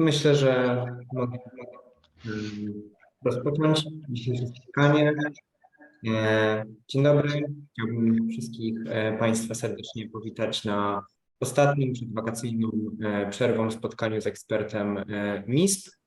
Myślę, że mogę mm, rozpocząć dzisiejsze spotkanie. E, Dzień dobry. Chciałbym wszystkich e, Państwa serdecznie powitać na ostatnim przedwakacyjną e, przerwą spotkaniu z ekspertem MISP.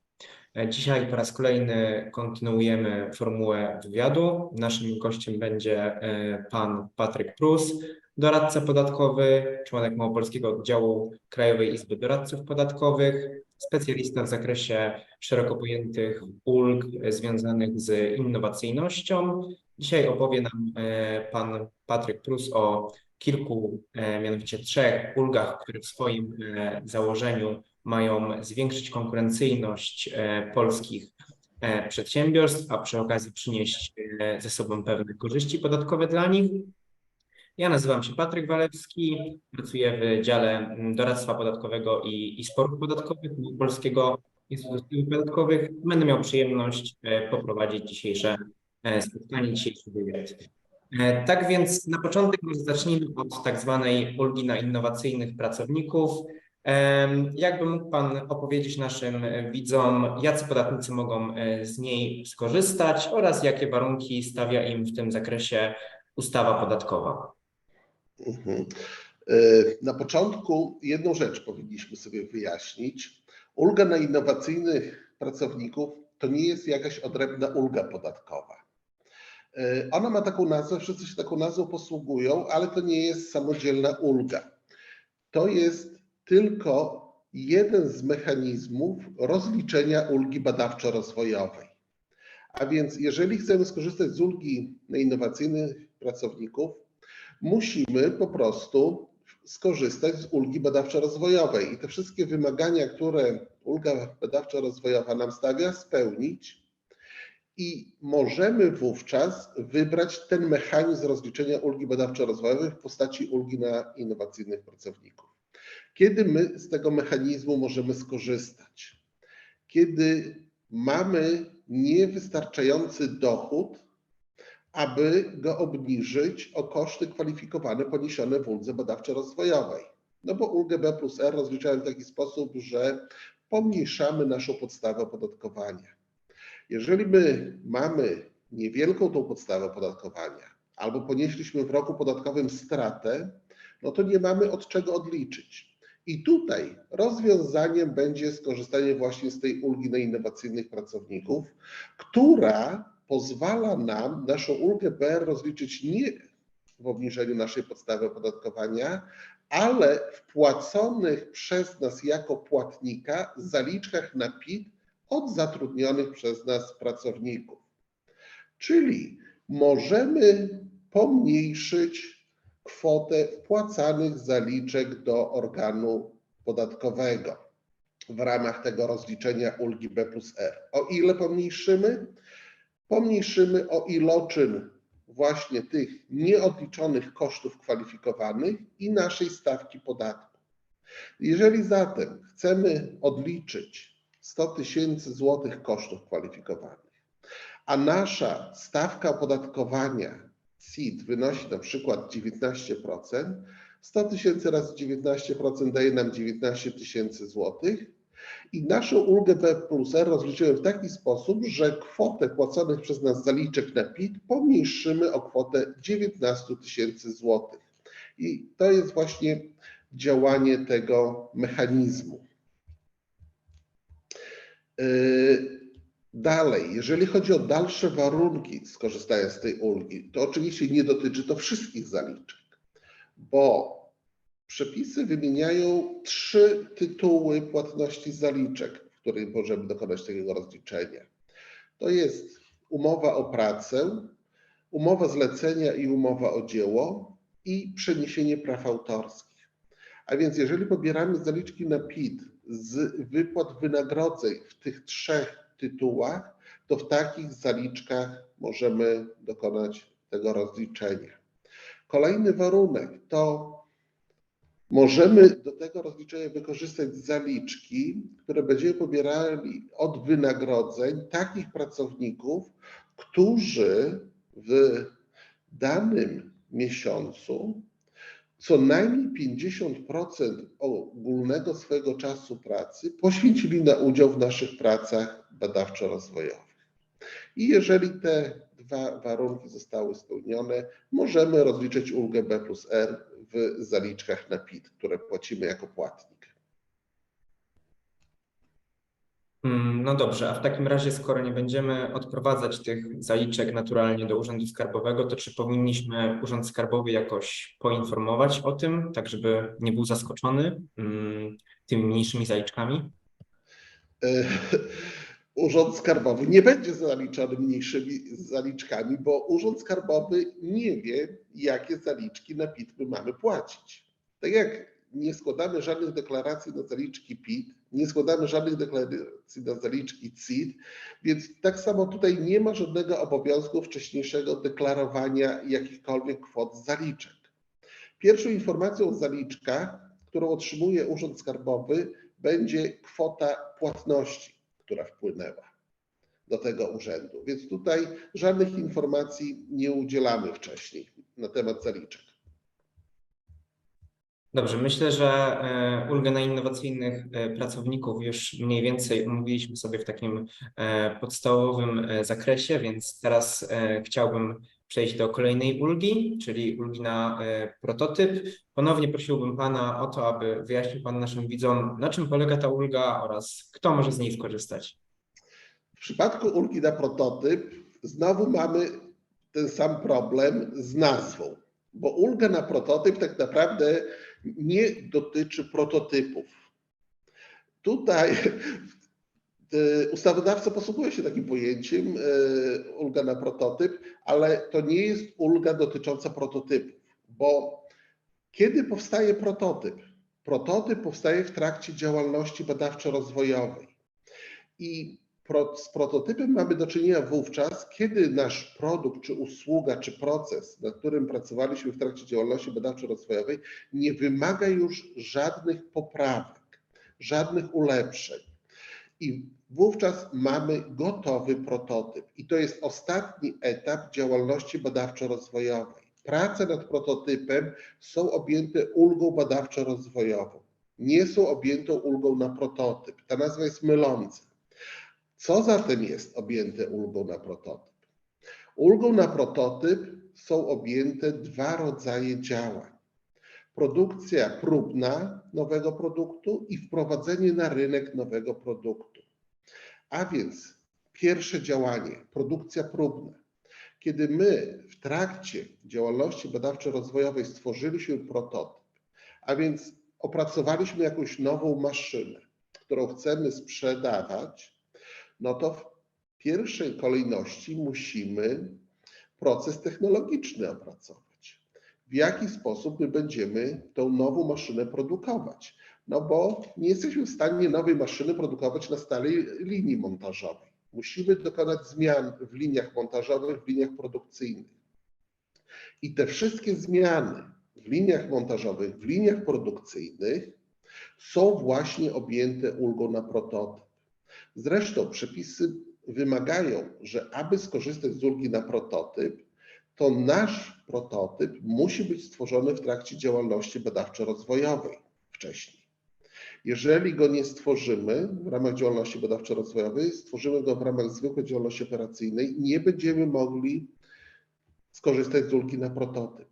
Dzisiaj po raz kolejny kontynuujemy formułę wywiadu. Naszym gościem będzie e, pan Patryk Prus, doradca podatkowy, członek Małopolskiego Oddziału Krajowej Izby Doradców Podatkowych, specjalista w zakresie szeroko pojętych ulg związanych z innowacyjnością. Dzisiaj opowie nam e, pan Patryk Prus o kilku, e, mianowicie trzech ulgach, które w swoim założeniu mają zwiększyć konkurencyjność e, polskich e, przedsiębiorstw, a przy okazji przynieść e, ze sobą pewne korzyści podatkowe dla nich. Ja nazywam się Patryk Walewski, pracuję w dziale doradztwa podatkowego i, i sporów podatkowych Polskiego Instytutu Podatkowych. Będę miał przyjemność poprowadzić dzisiejsze spotkanie, dzisiejszy wywiad. Tak więc na początek może zacznijmy od tak zwanej ulgi na innowacyjnych pracowników. Jakby mógł Pan opowiedzieć naszym e, widzom, jacy podatnicy mogą e, z niej skorzystać oraz jakie warunki stawia im w tym zakresie ustawa podatkowa? Mhm. E, Na początku jedną rzecz powinniśmy sobie wyjaśnić. Ulga na innowacyjnych pracowników to nie jest jakaś odrębna ulga podatkowa. Ona ma taką nazwę, wszyscy się taką nazwą posługują, ale to nie jest samodzielna ulga. To jest tylko jeden z mechanizmów rozliczenia ulgi badawczo-rozwojowej. A więc jeżeli chcemy skorzystać z ulgi na innowacyjnych pracowników, musimy po prostu skorzystać z ulgi badawczo-rozwojowej i te wszystkie wymagania, które ulga badawczo-rozwojowa nam stawia, spełnić i możemy wówczas wybrać ten mechanizm rozliczenia ulgi badawczo-rozwojowej w postaci ulgi na innowacyjnych pracowników. Kiedy my z tego mechanizmu możemy skorzystać? Kiedy mamy niewystarczający dochód aby go obniżyć o koszty kwalifikowane poniesione w uldze badawczo-rozwojowej. No bo ulgę B plus R rozliczałem w taki sposób, że pomniejszamy naszą podstawę opodatkowania. Jeżeli my mamy niewielką tą podstawę opodatkowania, albo ponieśliśmy w roku podatkowym stratę, no to nie mamy od czego odliczyć. I tutaj rozwiązaniem będzie skorzystanie właśnie z tej ulgi na innowacyjnych pracowników, która pozwala nam naszą ulgę BR rozliczyć nie w obniżeniu naszej podstawy opodatkowania, ale w płaconych przez nas jako płatnika zaliczkach na PIT od zatrudnionych przez nas pracowników. Czyli możemy pomniejszyć kwotę wpłacanych zaliczek do organu podatkowego w ramach tego rozliczenia ulgi B plus R. O ile pomniejszymy? pomniejszymy o iloczyn właśnie tych nieodliczonych kosztów kwalifikowanych i naszej stawki podatku. Jeżeli zatem chcemy odliczyć 100 tysięcy złotych kosztów kwalifikowanych, a nasza stawka opodatkowania CIT wynosi na przykład 19%, 100 tysięcy razy 19% daje nam 19 tysięcy złotych, i naszą ulgę B plus R rozliczyłem w taki sposób, że kwotę płaconych przez nas zaliczek na PIT pomniejszymy o kwotę 19 tysięcy złotych. I to jest właśnie działanie tego mechanizmu. Yy, Dalej, jeżeli chodzi o dalsze warunki skorzystania z tej ulgi, to oczywiście nie dotyczy to wszystkich zaliczek, bo Przepisy wymieniają trzy tytuły płatności zaliczek, w których możemy dokonać takiego rozliczenia. To jest umowa o pracę, umowa zlecenia i umowa o dzieło i przeniesienie praw autorskich. A więc jeżeli pobieramy zaliczki na PIT z wypłat wynagrodzeń w tych trzech tytułach, to w takich zaliczkach możemy dokonać tego rozliczenia. Kolejny warunek to Możemy do tego rozliczenia wykorzystać zaliczki, które będziemy pobierali od wynagrodzeń takich pracowników, którzy w danym miesiącu co najmniej 50% ogólnego swojego czasu pracy poświęcili na udział w naszych pracach badawczo-rozwojowych. I jeżeli te dwa warunki zostały spełnione, możemy rozliczyć ulgę B plus R w zaliczkach na PIT, które płacimy jako płatnik. No dobrze, a w takim razie, skoro nie będziemy odprowadzać tych zaliczek naturalnie do Urzędu Skarbowego, to czy powinniśmy Urząd Skarbowy jakoś poinformować o tym, tak żeby nie był zaskoczony mm, tymi mniejszymi zaliczkami? E, Urząd Skarbowy nie będzie zaliczany mniejszymi zaliczkami, bo Urząd Skarbowy nie wie, jakie zaliczki na PIT my mamy płacić. Tak jak nie składamy żadnych deklaracji na zaliczki PIT, nie składamy żadnych deklaracji na zaliczki CIT, więc tak samo tutaj nie ma żadnego obowiązku wcześniejszego deklarowania jakichkolwiek kwot zaliczek. Pierwszą informacją o zaliczkach, którą otrzymuje Urząd Skarbowy, będzie kwota płatności, która wpłynęła do tego urzędu. Więc tutaj żadnych informacji nie udzielamy wcześniej na temat zaliczek. Dobrze, myślę, że e, ulgę na innowacyjnych e, pracowników już mniej więcej omówiliśmy sobie w takim e, podstawowym zakresie, więc teraz chciałbym przejść do kolejnej ulgi, czyli ulgi na prototyp. Ponownie prosiłbym Pana o to, aby wyjaśnił Pan naszym widzom, na czym polega ta ulga oraz kto może z niej skorzystać. W przypadku ulgi na prototyp znowu mamy ten sam problem z nazwą, bo ulga na prototyp tak naprawdę nie dotyczy prototypów. Tutaj e, ustawodawca posługuje się takim pojęciem e, ulga na prototyp, ale to nie jest ulga dotycząca prototypów, bo kiedy powstaje prototyp? Prototyp powstaje w trakcie działalności badawczo-rozwojowej. I z prototypem mamy do czynienia wówczas, kiedy nasz produkt, czy usługa, czy proces, nad którym pracowaliśmy w trakcie działalności badawczo-rozwojowej, nie wymaga już żadnych poprawek, żadnych ulepszeń. I wówczas mamy gotowy prototyp. I to jest ostatni etap działalności badawczo-rozwojowej. Prace nad prototypem są objęte ulgą badawczo-rozwojową. Nie są objęte ulgą na prototyp. Ta nazwa jest myląca. Co zatem jest objęte ulgą na prototyp? Ulgą na prototyp są objęte dwa rodzaje działań. Produkcja próbna nowego produktu i wprowadzenie na rynek nowego produktu. A więc pierwsze działanie, produkcja próbna. Kiedy my w trakcie działalności badawczo-rozwojowej stworzyliśmy prototyp, a więc opracowaliśmy jakąś nową maszynę, którą chcemy sprzedawać, no to w pierwszej kolejności musimy proces technologiczny opracować. W jaki sposób my będziemy tą nową maszynę produkować? No bo nie jesteśmy w stanie nowej maszyny produkować na stałej linii montażowej. Musimy dokonać zmian w liniach montażowych, w liniach produkcyjnych. I te wszystkie zmiany w liniach montażowych, w liniach produkcyjnych są właśnie objęte ulgą na prototyp. Zresztą przepisy wymagają, że aby skorzystać z ulgi na prototyp, to nasz prototyp musi być stworzony w trakcie działalności badawczo-rozwojowej wcześniej. Jeżeli go nie stworzymy w ramach działalności badawczo-rozwojowej, stworzymy go w ramach zwykłej działalności operacyjnej, nie będziemy mogli skorzystać z ulgi na prototyp.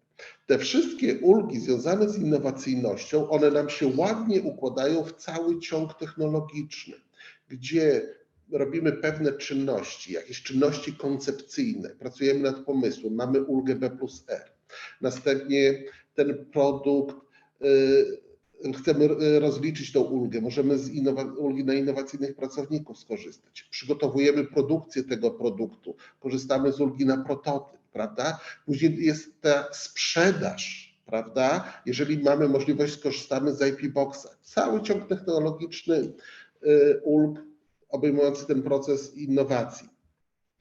Te wszystkie ulgi związane z innowacyjnością, one nam się ładnie układają w cały ciąg technologiczny, gdzie robimy pewne czynności, jakieś czynności koncepcyjne, pracujemy nad pomysłem, mamy ulgę B plus R. Następnie ten produkt, y, chcemy y, rozliczyć tą ulgę, możemy z ulgi na innowacyjnych pracowników skorzystać. Przygotowujemy produkcję tego produktu, korzystamy z ulgi na prototyp, prawda? Później jest ta sprzedaż, prawda? Jeżeli mamy możliwość, skorzystamy z IP Boxa. Cały ciąg technologiczny ulg obejmujący ten proces innowacji.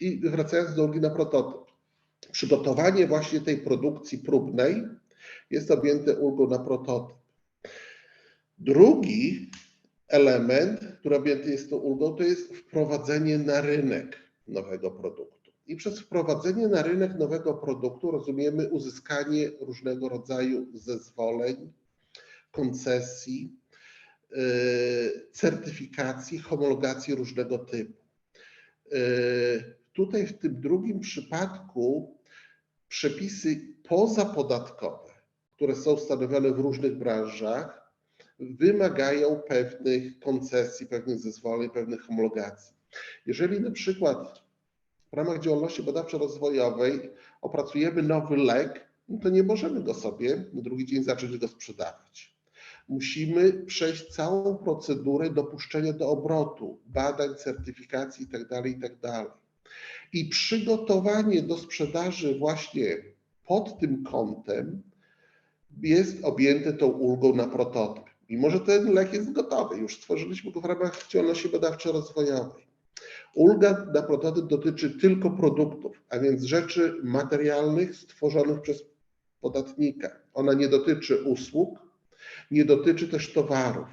I wracając do ulgi na prototyp. Przygotowanie właśnie tej produkcji próbnej jest objęte ulgą na prototyp. Drugi element, który objęty jest tą ulgą, to jest wprowadzenie na rynek nowego produktu. I przez wprowadzenie na rynek nowego produktu rozumiemy uzyskanie różnego rodzaju zezwoleń, koncesji, certyfikacji, homologacji różnego typu. Yy, Tutaj w tym drugim przypadku przepisy pozapodatkowe, które są stanowione w różnych branżach, wymagają pewnych koncesji, pewnych zezwoleń, pewnych homologacji. Jeżeli na przykład w ramach działalności badawczo-rozwojowej opracujemy nowy lek, no to nie możemy go sobie na drugi dzień zacząć go sprzedawać. Musimy przejść całą procedurę dopuszczenia do obrotu, badań, certyfikacji itd. itd. I przygotowanie do sprzedaży właśnie pod tym kątem jest objęte tą ulgą na prototyp. Mimo, że ten lek jest gotowy, już stworzyliśmy go w ramach działalności badawczo-rozwojowej. Ulga na prototyp dotyczy tylko produktów, a więc rzeczy materialnych stworzonych przez podatnika. Ona nie dotyczy usług, nie dotyczy też towarów.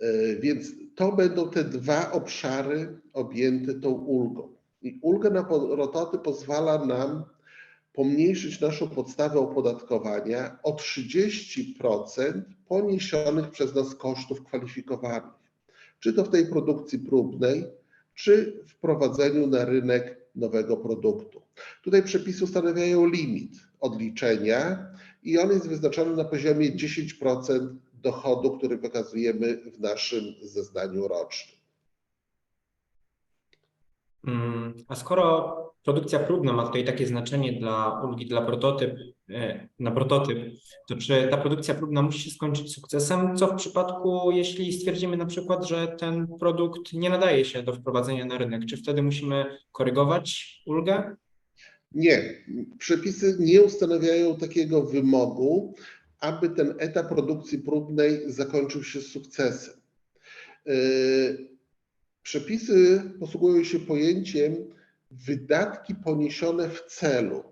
E, Więc to będą te dwa obszary objęte tą ulgą. I ulga na prototyp pozwala nam pomniejszyć naszą podstawę opodatkowania o 30% poniesionych przez nas kosztów kwalifikowanych, czy to w tej produkcji próbnej, czy w prowadzeniu na rynek nowego produktu. Tutaj przepisy ustanawiają limit odliczenia i on jest wyznaczony na poziomie 10% dochodu, który wykazujemy w naszym zeznaniu rocznym. Mm, A skoro produkcja próbna ma tutaj takie znaczenie dla ulgi dla prototyp, e, na prototyp, to czy ta produkcja próbna musi się skończyć sukcesem? Co w przypadku, jeśli stwierdzimy na przykład, że ten produkt nie nadaje się do wprowadzenia na rynek? Czy wtedy musimy korygować ulgę? Nie, przepisy nie ustanawiają takiego wymogu, aby ten etap produkcji próbnej zakończył się sukcesem. Yy, Przepisy posługują się pojęciem wydatki poniesione w celu.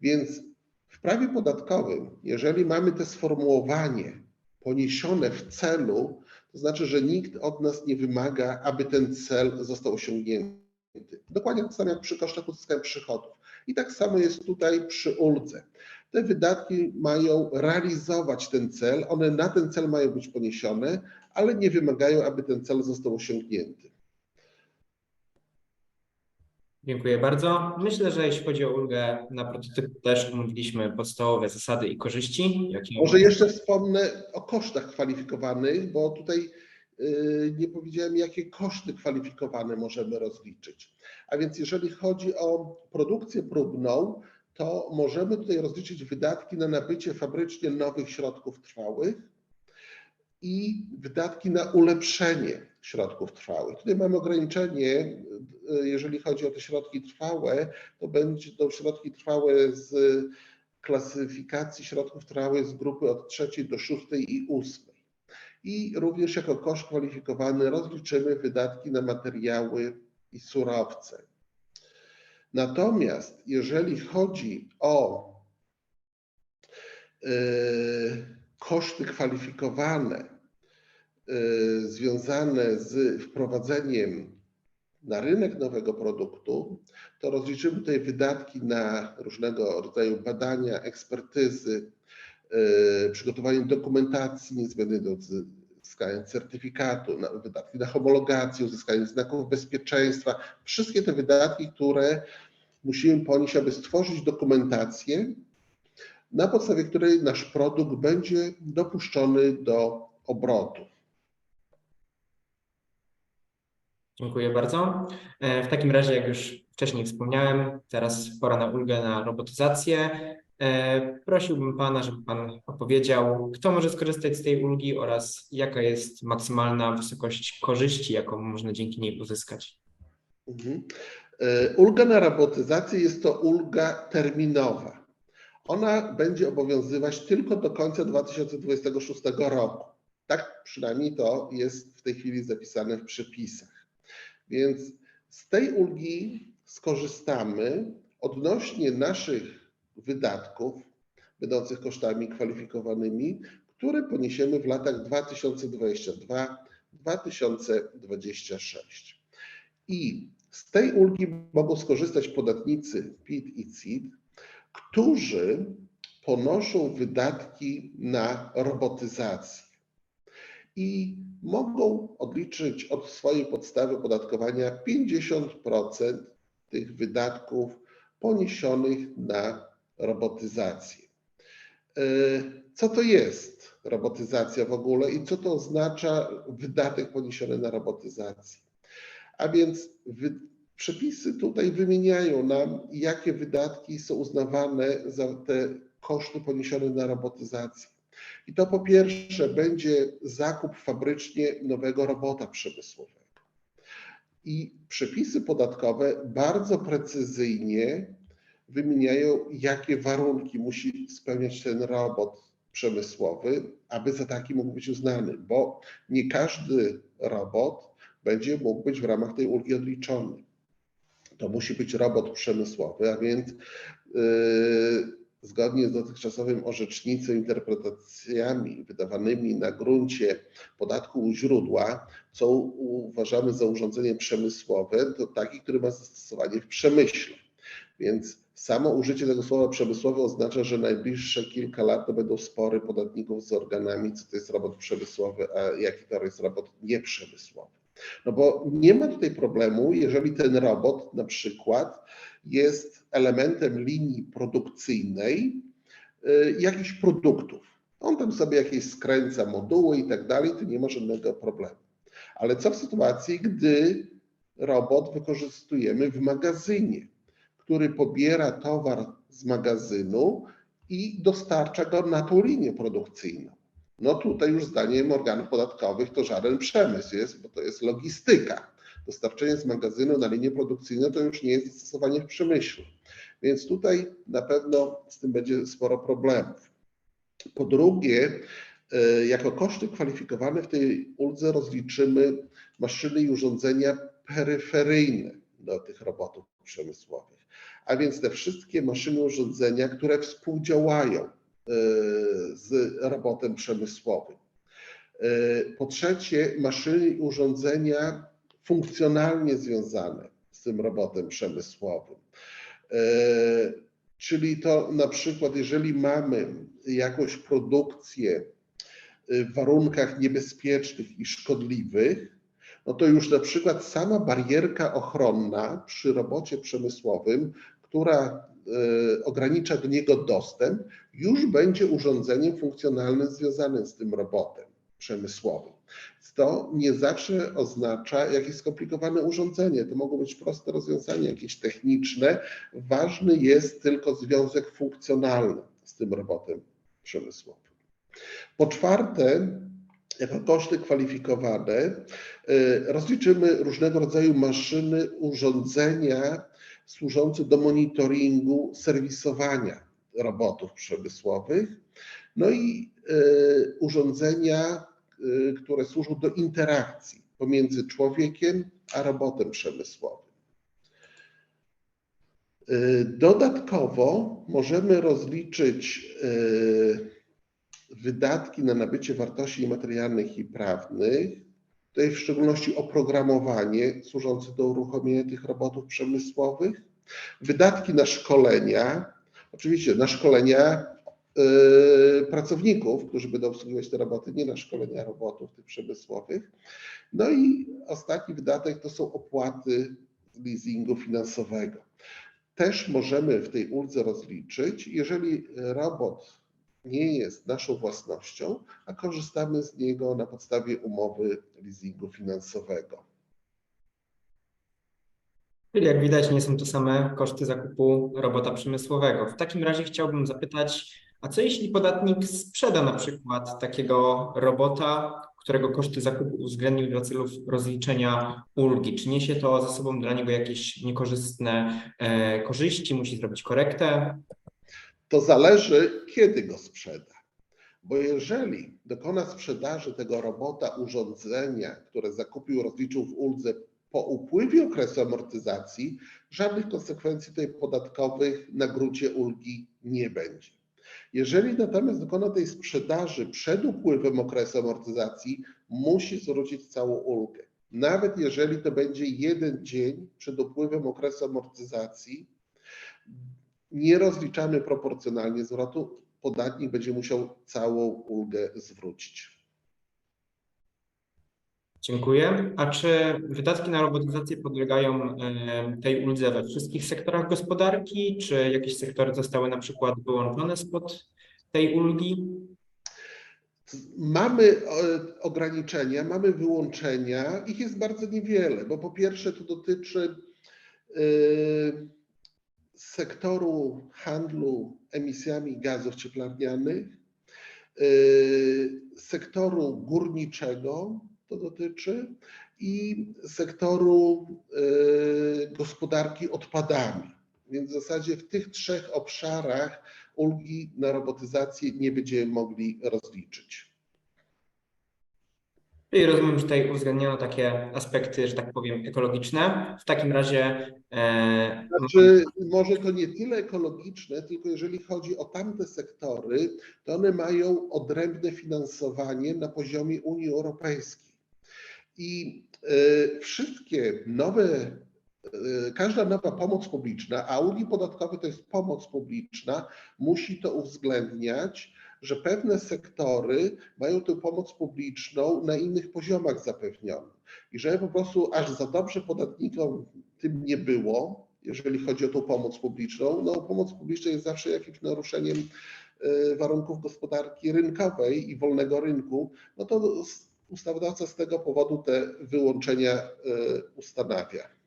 Więc w prawie podatkowym, jeżeli mamy to sformułowanie poniesione w celu, to znaczy, że nikt od nas nie wymaga, aby ten cel został osiągnięty. Dokładnie tak samo jak przy kosztach uzyskania przychodów. I tak samo jest tutaj przy uldze. Te wydatki mają realizować ten cel, one na ten cel mają być poniesione, ale nie wymagają, aby ten cel został osiągnięty. Dziękuję bardzo. Myślę, że jeśli chodzi o ulgę na prototyp, też omówiliśmy podstawowe zasady i korzyści, jakie Może jeszcze wspomnę o kosztach kwalifikowanych, bo tutaj nie powiedziałem, jakie koszty kwalifikowane możemy rozliczyć. A więc jeżeli chodzi o produkcję próbną, to możemy tutaj rozliczyć wydatki na nabycie fabrycznie nowych środków trwałych i wydatki na ulepszenie środków trwałych. Tutaj mamy ograniczenie, y, jeżeli chodzi o te środki trwałe, to będzie to środki trwałe z klasyfikacji środków trwałych z grupy od trzeciej do szóstej i ósmej. I również jako koszt kwalifikowany rozliczymy wydatki na materiały i surowce. Natomiast jeżeli chodzi o y, koszty kwalifikowane y, związane z wprowadzeniem na rynek nowego produktu, to rozliczymy tutaj wydatki na różnego rodzaju badania, ekspertyzy, y, przygotowanie dokumentacji niezbędnej do uzyskania certyfikatu, na wydatki na homologację, uzyskanie znaków bezpieczeństwa, wszystkie te wydatki, które musimy ponieść, aby stworzyć dokumentację, na podstawie której nasz produkt będzie dopuszczony do obrotu. Dziękuję bardzo. E, W takim razie, jak już wcześniej wspomniałem, teraz pora na ulgę na robotyzację. E, Prosiłbym Pana, żeby Pan opowiedział, kto może skorzystać z tej ulgi oraz jaka jest maksymalna wysokość korzyści, jaką można dzięki niej uzyskać. Mhm. E, Ulga na robotyzację jest to ulga terminowa. Ona będzie obowiązywać tylko do końca 2026 roku. Tak przynajmniej to jest w tej chwili zapisane w przepisach. Więc z tej ulgi skorzystamy odnośnie naszych wydatków będących kosztami kwalifikowanymi, które poniesiemy w latach 2022-2026. I Z tej ulgi mogą skorzystać podatnicy PIT i CIT, którzy ponoszą wydatki na robotyzację i mogą odliczyć od swojej podstawy opodatkowania 50% tych wydatków poniesionych na robotyzację. E, Co to jest robotyzacja w ogóle i co to oznacza wydatek poniesiony na robotyzację? A więc przepisy tutaj wymieniają nam, jakie wydatki są uznawane za te koszty poniesione na robotyzację. I to po pierwsze będzie zakup fabrycznie nowego robota przemysłowego. I przepisy podatkowe bardzo precyzyjnie wymieniają, jakie warunki musi spełniać ten robot przemysłowy, aby za taki mógł być uznany, bo nie każdy robot będzie mógł być w ramach tej ulgi odliczony. To musi być robot przemysłowy, a więc yy, zgodnie z dotychczasowym orzecznictwem, interpretacjami wydawanymi na gruncie podatku u źródła, co uważamy za urządzenie przemysłowe, to taki, który ma zastosowanie w przemyśle. Więc samo użycie tego słowa przemysłowy oznacza, że najbliższe kilka lat to będą spory podatników z organami, co to jest robot przemysłowy, a jaki to jest robot nieprzemysłowy. No bo nie ma tutaj problemu, jeżeli ten robot na przykład jest elementem linii produkcyjnej y, jakichś produktów. On tam sobie jakieś skręca moduły i tak dalej, to nie ma żadnego problemu. Ale co w sytuacji, gdy robot wykorzystujemy w magazynie, który pobiera towar z magazynu i dostarcza go na tą linię produkcyjną? No tutaj już zdaniem organów podatkowych to żaden przemysł jest, bo to jest logistyka. Dostarczenie z magazynu na linię produkcyjną to już nie jest zastosowanie w przemyśle. Więc tutaj na pewno z tym będzie sporo problemów. Po drugie, e, jako koszty kwalifikowane w tej uldze rozliczymy maszyny i urządzenia peryferyjne do tych robotów przemysłowych, a więc te wszystkie maszyny urządzenia, które współdziałają e, z robotem przemysłowym. E, Po trzecie, maszyny i urządzenia funkcjonalnie związane z tym robotem przemysłowym. E, Czyli to na przykład, jeżeli mamy jakąś produkcję w warunkach niebezpiecznych i szkodliwych, no to już na przykład sama barierka ochronna przy robocie przemysłowym, która e, ogranicza do niego dostęp, już będzie urządzeniem funkcjonalnym związanym z tym robotem przemysłowym. To nie zawsze oznacza jakieś skomplikowane urządzenie. To mogą być proste rozwiązania, jakieś techniczne. Ważny jest tylko związek funkcjonalny z tym robotem przemysłowym. Po czwarte, jako koszty kwalifikowane y, rozliczymy różnego rodzaju maszyny, urządzenia służące do monitoringu, serwisowania robotów przemysłowych, no i y, urządzenia, y, które służą do interakcji pomiędzy człowiekiem a robotem przemysłowym. Y, Dodatkowo możemy rozliczyć wydatki na nabycie wartości niematerialnych i prawnych, tutaj w szczególności oprogramowanie służące do uruchomienia tych robotów przemysłowych, wydatki na szkolenia, oczywiście na szkolenia y, pracowników, którzy będą obsługiwać te roboty, nie na szkolenia robotów tych przemysłowych. No i ostatni wydatek to są opłaty leasingu finansowego. Też możemy w tej uldze rozliczyć, jeżeli robot nie jest naszą własnością, a korzystamy z niego na podstawie umowy leasingu finansowego. Czyli jak widać, nie są to same koszty zakupu robota przemysłowego. W takim razie chciałbym zapytać, a co jeśli podatnik sprzeda na przykład takiego robota, którego koszty zakupu uwzględnił dla celów rozliczenia ulgi? Czy niesie to za sobą dla niego jakieś niekorzystne e, korzyści? Musi zrobić korektę? To zależy, kiedy go sprzeda. Bo jeżeli dokona sprzedaży tego robota, urządzenia, które zakupił, rozliczył w uldze po upływie okresu amortyzacji, żadnych konsekwencji tutaj podatkowych na gruncie ulgi nie będzie. Jeżeli natomiast dokona tej sprzedaży przed upływem okresu amortyzacji, musi zwrócić całą ulgę. Nawet jeżeli to będzie jeden dzień przed upływem okresu amortyzacji, nie rozliczamy proporcjonalnie zwrotu, podatnik będzie musiał całą ulgę zwrócić. Dziękuję. A czy wydatki na robotyzację podlegają e, tej uldze we wszystkich sektorach gospodarki, czy jakieś sektory zostały na przykład wyłączone spod tej ulgi? Mamy e, ograniczenia, mamy wyłączenia, ich jest bardzo niewiele, bo po pierwsze to dotyczy e, sektoru handlu emisjami gazów cieplarnianych, e, sektoru górniczego to dotyczy i sektoru gospodarki odpadami. Więc w zasadzie w tych trzech obszarach ulgi na robotyzację nie będziemy mogli rozliczyć. Czyli rozumiem, że tutaj uwzględniono takie aspekty, że tak powiem, ekologiczne. W takim razie e, Znaczy, może to nie tyle ekologiczne, tylko jeżeli chodzi o tamte sektory, to one mają odrębne finansowanie na poziomie Unii Europejskiej. I e, wszystkie nowe, każda nowa pomoc publiczna, a ulgi podatkowe to jest pomoc publiczna, musi to uwzględniać, że pewne sektory mają tę pomoc publiczną na innych poziomach zapewnioną. I żeby po prostu aż za dobrze podatnikom tym nie było, jeżeli chodzi o tą pomoc publiczną, no pomoc publiczna jest zawsze jakimś naruszeniem e, warunków gospodarki rynkowej i wolnego rynku, no to ustawodawca z tego powodu te wyłączenia e, ustanawia.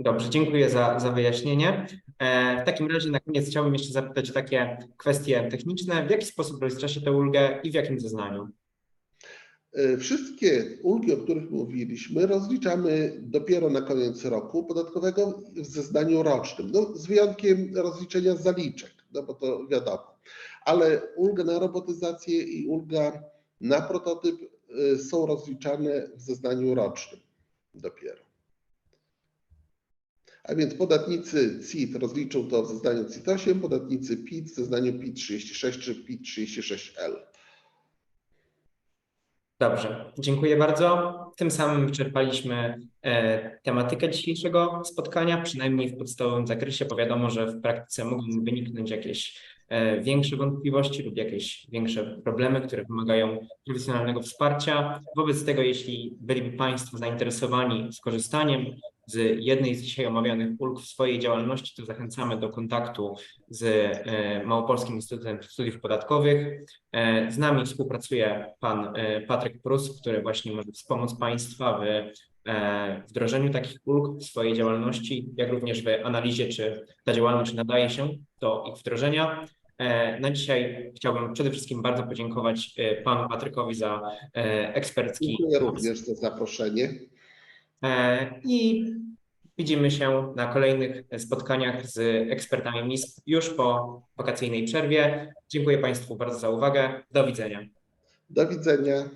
Dobrze, dziękuję za, za wyjaśnienie. E, W takim razie na koniec chciałbym jeszcze zapytać o takie kwestie techniczne. W jaki sposób rozlicza się tę ulgę i w jakim zeznaniu? E, Wszystkie ulgi, o których mówiliśmy, rozliczamy dopiero na koniec roku podatkowego w zeznaniu rocznym, no, z wyjątkiem rozliczenia zaliczek, no bo to wiadomo. Ale ulga na robotyzację i ulga na prototyp e, są rozliczane w zeznaniu rocznym dopiero. A więc podatnicy CIT rozliczą to w zeznaniu CIT-8, podatnicy PIT w zeznaniu PIT-36 czy PIT-36L. Dobrze, dziękuję bardzo. Tym samym wyczerpaliśmy e, tematykę dzisiejszego spotkania, przynajmniej w podstawowym zakresie, bo wiadomo, że w praktyce mogą wyniknąć jakieś e, większe wątpliwości lub jakieś większe problemy, które wymagają profesjonalnego wsparcia. Wobec tego, jeśli byliby Państwo zainteresowani skorzystaniem z jednej z dzisiaj omawianych ulg w swojej działalności, to zachęcamy do kontaktu z e, Małopolskim Instytutem Studiów Podatkowych. E, Z nami współpracuje pan e, Patryk Prus, który właśnie może wspomóc Państwa w wdrożeniu takich ulg w swojej działalności, jak również w analizie, czy ta działalność nadaje się do ich wdrożenia. Na dzisiaj chciałbym przede wszystkim bardzo podziękować panu Patrykowi za ekspercki Dziękuję również za zaproszenie. E, I widzimy się na kolejnych spotkaniach z ekspertami MISP już po wakacyjnej przerwie. Dziękuję Państwu bardzo za uwagę. Do widzenia. Do widzenia.